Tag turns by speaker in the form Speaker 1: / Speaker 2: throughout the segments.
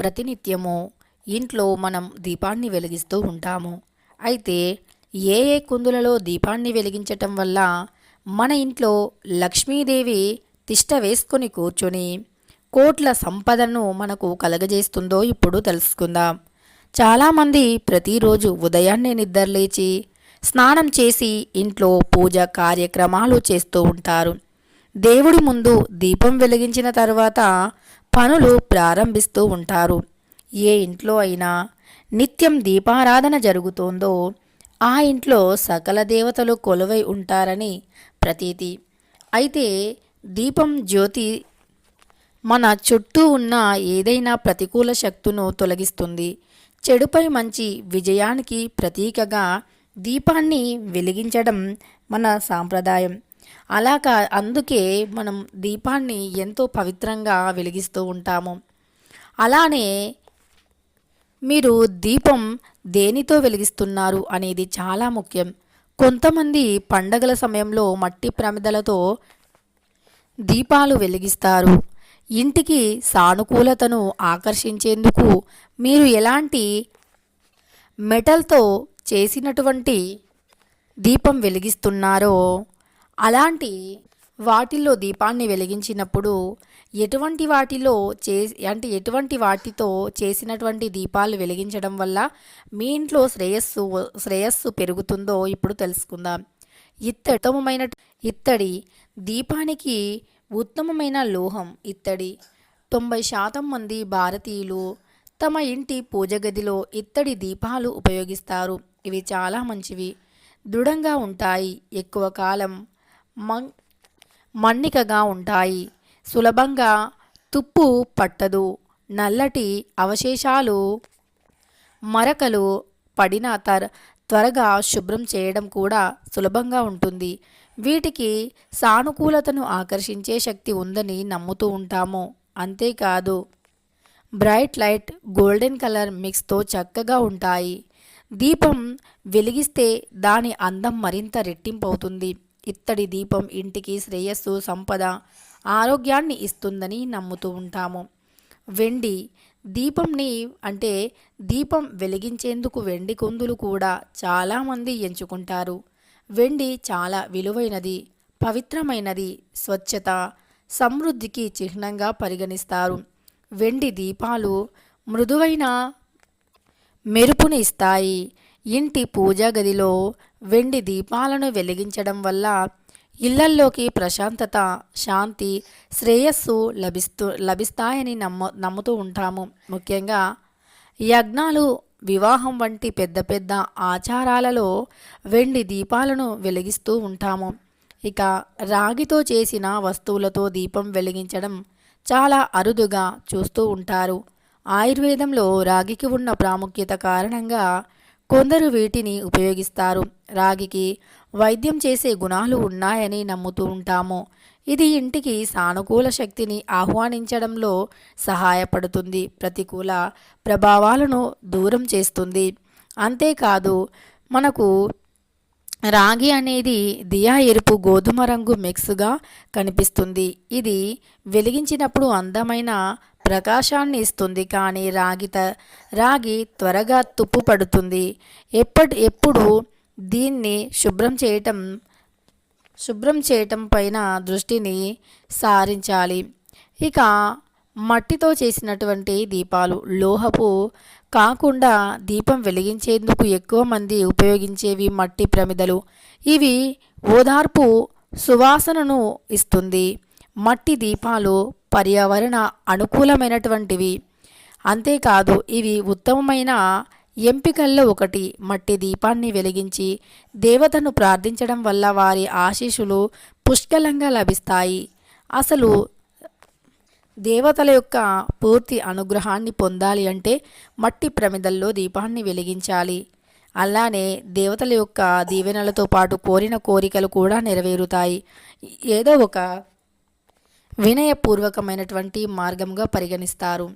Speaker 1: ప్రతినిత్యము ఇంట్లో మనం దీపాన్ని వెలిగిస్తూ ఉంటాము. అయితే ఏ ఏ కుందులలో దీపాన్ని వెలిగించటం వల్ల మన ఇంట్లో లక్ష్మీదేవి తిష్ట వేసుకొని కూర్చొని కోట్ల సంపదను మనకు కలగజేస్తుందో ఇప్పుడు తెలుసుకుందాం. చాలామంది ప్రతిరోజు ఉదయాన్నే నిద్రలేచి స్నానం చేసి ఇంట్లో పూజ కార్యక్రమాలు చేస్తూ ఉంటారు. దేవుడి ముందు దీపం వెలిగించిన తర్వాత పనులు ప్రారంభిస్తూ ఉంటారు. ఏ ఇంట్లో అయినా నిత్యం దీపారాధన జరుగుతోందో ఆ ఇంట్లో సకల దేవతలు కొలువై ఉంటారని ప్రతీతి. అయితే దీపం జ్యోతి మన చుట్టూ ఉన్న ఏదైనా ప్రతికూల శక్తును తొలగిస్తుంది. చెడుపై మంచి విజయానికి ప్రతీకగా దీపాన్ని వెలిగించడం మన సాంప్రదాయం. అలా కా అందుకే మనం దీపాన్ని ఎంతో పవిత్రంగా వెలిగిస్తూ ఉంటాము. అలానే మీరు దీపం దేనితో వెలిగిస్తున్నారు అనేది చాలా ముఖ్యం. కొంతమంది పండగల సమయంలో మట్టి ప్రమిదలతో దీపాలు వెలిగిస్తారు. ఇంటికి సానుకూలతను ఆకర్షించేందుకు మీరు ఎలాంటి మెటల్తో చేసినటువంటి దీపం వెలిగిస్తున్నారో అలాంటి వాటిల్లో దీపాన్ని వెలిగించినప్పుడు ఎటువంటి వాటిలో చే అంటే ఎటువంటి వాటితో చేసినటువంటి దీపాలు వెలిగించడం వల్ల మీ ఇంట్లో శ్రేయస్సు శ్రేయస్సు పెరుగుతుందో ఇప్పుడు తెలుసుకుందాం. ఇత్తడి ఉత్తమమైన ఇత్తడి దీపానికి ఉత్తమమైన లోహం ఇత్తడి. తొంభై శాతం మంది భారతీయులు తమ ఇంటి పూజ గదిలో ఇత్తడి దీపాలు ఉపయోగిస్తారు. ఇవి చాలా మంచివి. దృఢంగా ఉంటాయి. ఎక్కువ కాలం మన్నికగా ఉంటాయి. సులభంగా తుప్పు పట్టదు. నల్లటి అవశేషాలు మరకలు పడిన తర్ త్వరగా శుభ్రం చేయడం కూడా సులభంగా ఉంటుంది. వీటికి సానుకూలతను ఆకర్షించే శక్తి ఉందని నమ్ముతూ ఉంటాము. అంతేకాదు బ్రైట్ లైట్ గోల్డెన్ కలర్ మిక్స్తో చక్కగా ఉంటాయి. దీపం వెలిగిస్తే దాని అందం మరింత రెట్టింపవుతుంది. ఇత్తడి దీపం ఇంటికి శ్రేయస్సు సంపద ఆరోగ్యాన్ని ఇస్తుందని నమ్ముతూ ఉంటాము. వెండి దీపంని అంటే దీపం వెలిగించేందుకు వెండి కుందులు కూడా చాలామంది ఎంచుకుంటారు. వెండి చాలా విలువైనది పవిత్రమైనది స్వచ్ఛత సమృద్ధికి చిహ్నంగా పరిగణిస్తారు. వెండి దీపాలు మృదువైన మెరుపుని ఇస్తాయి. ఇంటి పూజా గదిలో వెండి దీపాలను వెలిగించడం వల్ల ఇళ్ళల్లోకి ప్రశాంతత శాంతి శ్రేయస్సు లభిస్తూ లభిస్తాయని నమ్మ నమ్ముతూ ఉంటాము. ముఖ్యంగా యజ్ఞాలు వివాహం వంటి పెద్ద పెద్ద ఆచారాలలో వెండి దీపాలను వెలిగిస్తూ ఉంటాము. ఇక రాగితో చేసిన వస్తువులతో దీపం వెలిగించడం చాలా అరుదుగా చూస్తూ ఉంటారు. ఆయుర్వేదంలో రాగికి ఉన్న ప్రాముఖ్యత కారణంగా కొందరు వీటిని ఉపయోగిస్తారు. రాగికి వైద్యం చేసే గుణాలు ఉన్నాయని నమ్ముతూ ఉంటాము. ఇది ఇంటికి సానుకూల శక్తిని ఆహ్వానించడంలో సహాయపడుతుంది. ప్రతికూల ప్రభావాలను దూరం చేస్తుంది. అంతేకాదు మనకు రాగి అనేది దియా ఎరుపు గోధుమ రంగు మిక్స్గా కనిపిస్తుంది. ఇది వెలిగించినప్పుడు అందమైన ప్రకాశాన్ని ఇస్తుంది కానీ రాగి త రాగి త్వరగా తుప్పు పడుతుంది. ఎప్పటి ఎప్పుడు దీన్ని శుభ్రం చేయటం శుభ్రం చేయటం పైన దృష్టిని సారించాలి. ఇక మట్టితో చేసినటువంటి దీపాలు లోహపు కాకుండా దీపం వెలిగించేందుకు ఎక్కువ మంది ఉపయోగించేవి మట్టి ప్రమిదలు. ఇవి ఓదార్పు సువాసనను ఇస్తుంది. మట్టి దీపాలు పర్యావరణ అనుకూలమైనటువంటివి. అంతేకాదు ఇవి ఉత్తమమైన ఎంపికల్లో ఒకటి. మట్టి దీపాన్ని వెలిగించి దేవతను ప్రార్థించడం వల్ల వారి ఆశీస్సులు పుష్కలంగా లభిస్తాయి. అసలు దేవతల యొక్క పూర్తి అనుగ్రహాన్ని పొందాలి అంటే మట్టి ప్రమిదల్లో దీపాన్ని వెలిగించాలి. అలానే దేవతల యొక్క దీవెనలతో పాటు కోరిన కోరికలు కూడా నెరవేరుతాయి. ఏదో ఒక వినయపూర్వకమైనటువంటి మార్గంగా పరిగణిస్తారు.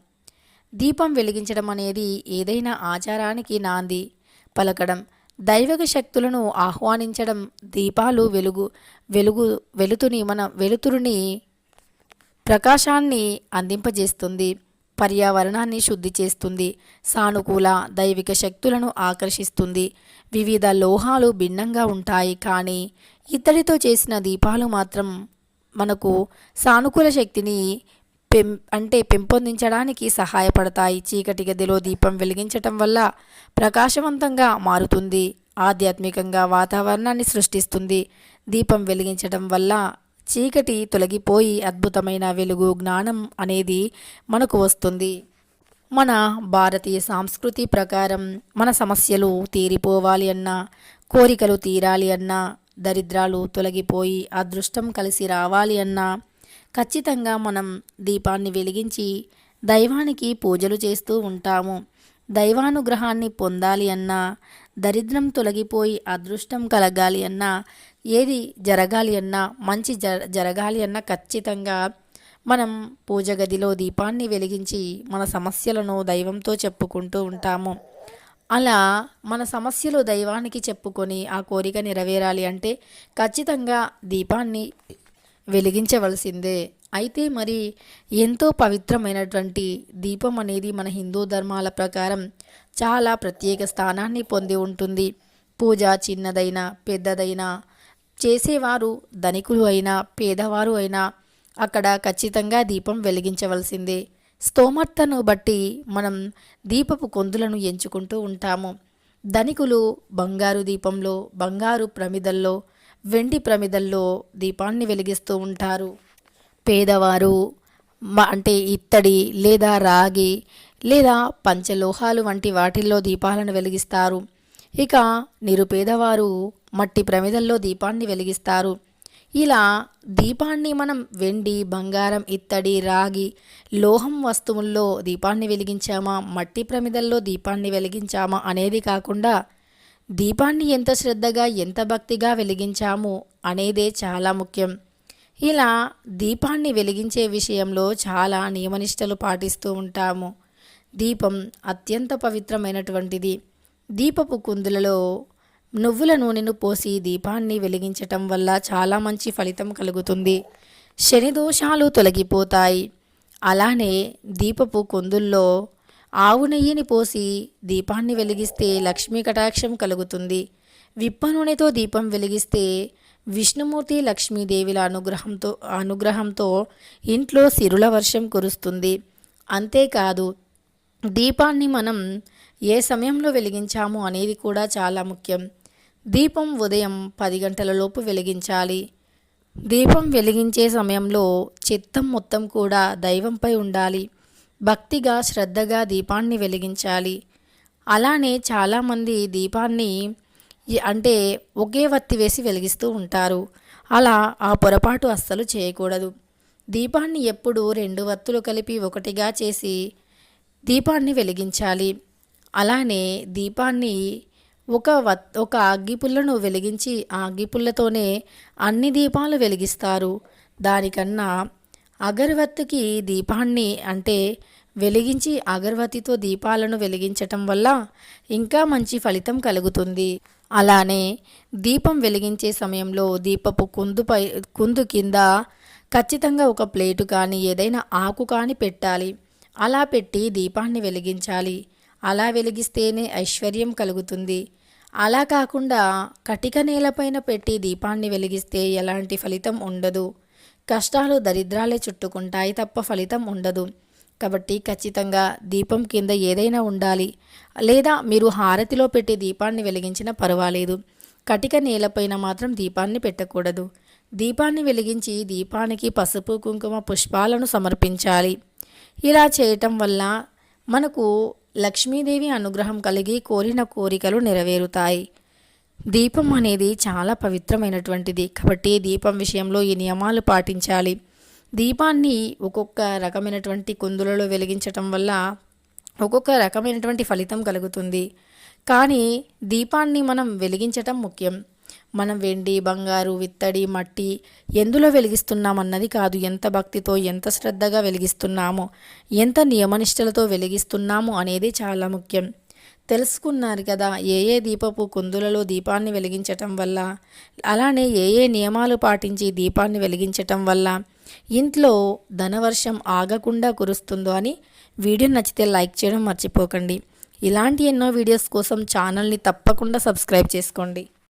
Speaker 1: దీపం వెలిగించడం అనేది ఏదైనా ఆచారానికి నాంది. పలకడం దైవక శక్తులను ఆహ్వానించడం దీపాలు వెలుగు వెలుగు వెలుతుని మన వెలుతురుని ప్రకాశాన్ని అందింపజేస్తుంది. పర్యావరణాన్ని శుద్ధి చేస్తుంది. సానుకూల దైవిక శక్తులను ఆకర్షిస్తుంది. వివిధ లోహాలు భిన్నంగా ఉంటాయి కానీ ఇత్తడితో చేసిన దీపాలు మాత్రం మనకు సానుకూల శక్తిని పెం అంటే పెంపొందించడానికి సహాయపడతాయి. చీకటి గదిలో దీపం వెలిగించటం వల్ల ప్రకాశవంతంగా మారుతుంది. ఆధ్యాత్మికంగా వాతావరణాన్ని సృష్టిస్తుంది. దీపం వెలిగించడం వల్ల చీకటి తొలగిపోయి అద్భుతమైన వెలుగు జ్ఞానం అనేది మనకు వస్తుంది. మన భారతీయ సంస్కృతి ప్రకారం మన సమస్యలు తీరిపోవాలి అన్నా కోరికలు తీరాలి అన్నా దరిద్రాలు తొలగిపోయి అదృష్టం కలిసి రావాలి అన్నా ఖచ్చితంగా మనం దీపాన్ని వెలిగించి దైవానికి పూజలు చేస్తూ ఉంటాము. దైవానుగ్రహాన్ని పొందాలి అన్నా దరిద్రం తొలగిపోయి అదృష్టం కలగాలి అన్నా ఏది జరగాలి అన్నా మంచి జ జరగాలి అన్నా ఖచ్చితంగా మనం పూజ గదిలో దీపాన్ని వెలిగించి మన సమస్యలను దైవంతో చెప్పుకుంటూ ఉంటాము. అలా మన సమస్యలు దైవానికి చెప్పుకొని ఆ కోరిక నెరవేరాలి అంటే ఖచ్చితంగా దీపాన్ని వెలిగించవలసిందే. అయితే మరి ఎంతో పవిత్రమైనటువంటి దీపం అనేది మన హిందూ ధర్మాల ప్రకారం చాలా ప్రత్యేక స్థానాన్ని పొంది ఉంటుంది. పూజ చిన్నదైనా పెద్దదైనా చేసేవారు ధనికులు అయినా పేదవారు అయినా అక్కడ ఖచ్చితంగా దీపం వెలిగించవలసిందే. స్తోమర్తను బట్టి మనం దీపపు కొందులను ఎంచుకుంటూ ఉంటాము. ధనికులు బంగారు దీపంలో బంగారు ప్రమిదల్లో వెండి ప్రమిదల్లో దీపాన్ని వెలిగిస్తూ ఉంటారు. పేదవారు అంటే ఇత్తడి లేదా రాగి లేదా పంచలోహాలు వంటి వాటిల్లో దీపాలను వెలిగిస్తారు. ఇక నిరుపేదవారు మట్టి ప్రమిదల్లో దీపాన్ని వెలిగిస్తారు. ఇలా దీపాన్ని మనం వెండి బంగారం ఇత్తడి రాగి లోహం వస్తువుల్లో దీపాన్ని వెలిగించామా? మట్టి ప్రమిదల్లో దీపాన్ని వెలిగించామా? అనేది కాకుండా దీపాన్ని ఎంత శ్రద్ధగా ఎంత భక్తిగా వెలిగించాము అనేదే చాలా ముఖ్యం. ఇలా దీపాన్ని వెలిగించే విషయంలో చాలా నియమనిష్టలు పాటిస్తూ ఉంటాము. దీపం అత్యంత పవిత్రమైనటువంటిది. దీపపు కుందులలో నువ్వుల నూనెను పోసి దీపాన్ని వెలిగించటం వల్ల చాలా మంచి ఫలితం కలుగుతుంది. శని దోషాలు తొలగిపోతాయి. అలానే దీపపు కొందుల్లో ఆవు నెయ్యిని పోసి దీపాన్ని వెలిగిస్తే లక్ష్మీ కటాక్షం కలుగుతుంది. విప్ప నూనెతో దీపం వెలిగిస్తే విష్ణుమూర్తి లక్ష్మీదేవిల అనుగ్రహంతో అనుగ్రహంతో ఇంట్లో సిరుల వర్షం కురుస్తుంది. అంతేకాదు దీపాన్ని మనం ఏ సమయంలో వెలిగించాము అనేది కూడా చాలా ముఖ్యం. దీపం ఉదయం పది గంటలలోపు వెలిగించాలి. దీపం వెలిగించే సమయంలో చిత్తం మొత్తం కూడా దైవంపై ఉండాలి. భక్తిగా శ్రద్ధగా దీపాన్ని వెలిగించాలి. అలానే చాలామంది దీపాన్ని అంటే ఒకే వత్తి వేసి వెలిగిస్తూ ఉంటారు. అలా ఆ పొరపాటు అస్సలు చేయకూడదు. దీపాన్ని ఎప్పుడు రెండు వత్తులు కలిపి ఒకటిగా చేసి దీపాన్ని వెలిగించాలి. అలానే దీపాన్ని ఒక వత్ ఒక అగ్గిపుల్లను వెలిగించి ఆ అగ్గిపుల్లతోనే అన్ని దీపాలు వెలిగిస్తారు. దానికన్నా అగరవత్తికి దీపాన్ని అంటే వెలిగించి అగరవత్తితో దీపాలను వెలిగించటం వల్ల ఇంకా మంచి ఫలితం కలుగుతుంది. అలానే దీపం వెలిగించే సమయంలో దీపపు కుందుపై కుందు కింద ఖచ్చితంగా ఒక ప్లేటు కానీ ఏదైనా ఆకు కానీ పెట్టాలి. అలా పెట్టి దీపాన్ని వెలిగించాలి. అలా వెలిగిస్తేనే ఐశ్వర్యం కలుగుతుంది. అలా కాకుండా కటిక నేలపైన పెట్టి దీపాన్ని వెలిగిస్తే ఎలాంటి ఫలితం ఉండదు. కష్టాలు దరిద్రాలే చుట్టుకుంటాయి తప్ప ఫలితం ఉండదు. కాబట్టి ఖచ్చితంగా దీపం కింద ఏదైనా ఉండాలి. లేదా మీరు హారతిలో పెట్టి దీపాన్ని వెలిగించినా పర్వాలేదు. కటిక నేలపైన మాత్రం దీపాన్ని పెట్టకూడదు. దీపాన్ని వెలిగించి దీపానికి పసుపు కుంకుమ పుష్పాలను సమర్పించాలి. ఇలా చేయటం వల్ల మనకు లక్ష్మీదేవి అనుగ్రహం కలిగి కోరిన కోరికలు నెరవేరుతాయి. దీపం అనేది చాలా పవిత్రమైనటువంటిది. కాబట్టి దీపం విషయంలో ఈ నియమాలు పాటించాలి. దీపాన్ని ఒక్కొక్క రకమైనటువంటి కుందులలో వెలిగించటం వల్ల ఒక్కొక్క రకమైనటువంటి ఫలితం కలుగుతుంది. కానీ దీపాన్ని మనం వెలిగించటం ముఖ్యం. మనం వెండి బంగారు విత్తడి మట్టి ఎందులో వెలిగిస్తున్నామన్నది కాదు. ఎంత భక్తితో ఎంత శ్రద్ధగా వెలిగిస్తున్నామో ఎంత నియమనిష్టలతో వెలిగిస్తున్నాము అనేది చాలా ముఖ్యం. తెలుసుకున్నారు కదా ఏ ఏ దీపపు కుందులలో దీపాన్ని వెలిగించటం వల్ల అలానే ఏ ఏ నియమాలు పాటించి దీపాన్ని వెలిగించటం వల్ల ఇంట్లో ధనవర్షం ఆగకుండా కురుస్తుందో అని వీడియో నచ్చితే లైక్ చేయడం మర్చిపోకండి. ఇలాంటి ఎన్నో వీడియోస్ కోసం ఛానల్ని తప్పకుండా సబ్స్క్రైబ్ చేసుకోండి.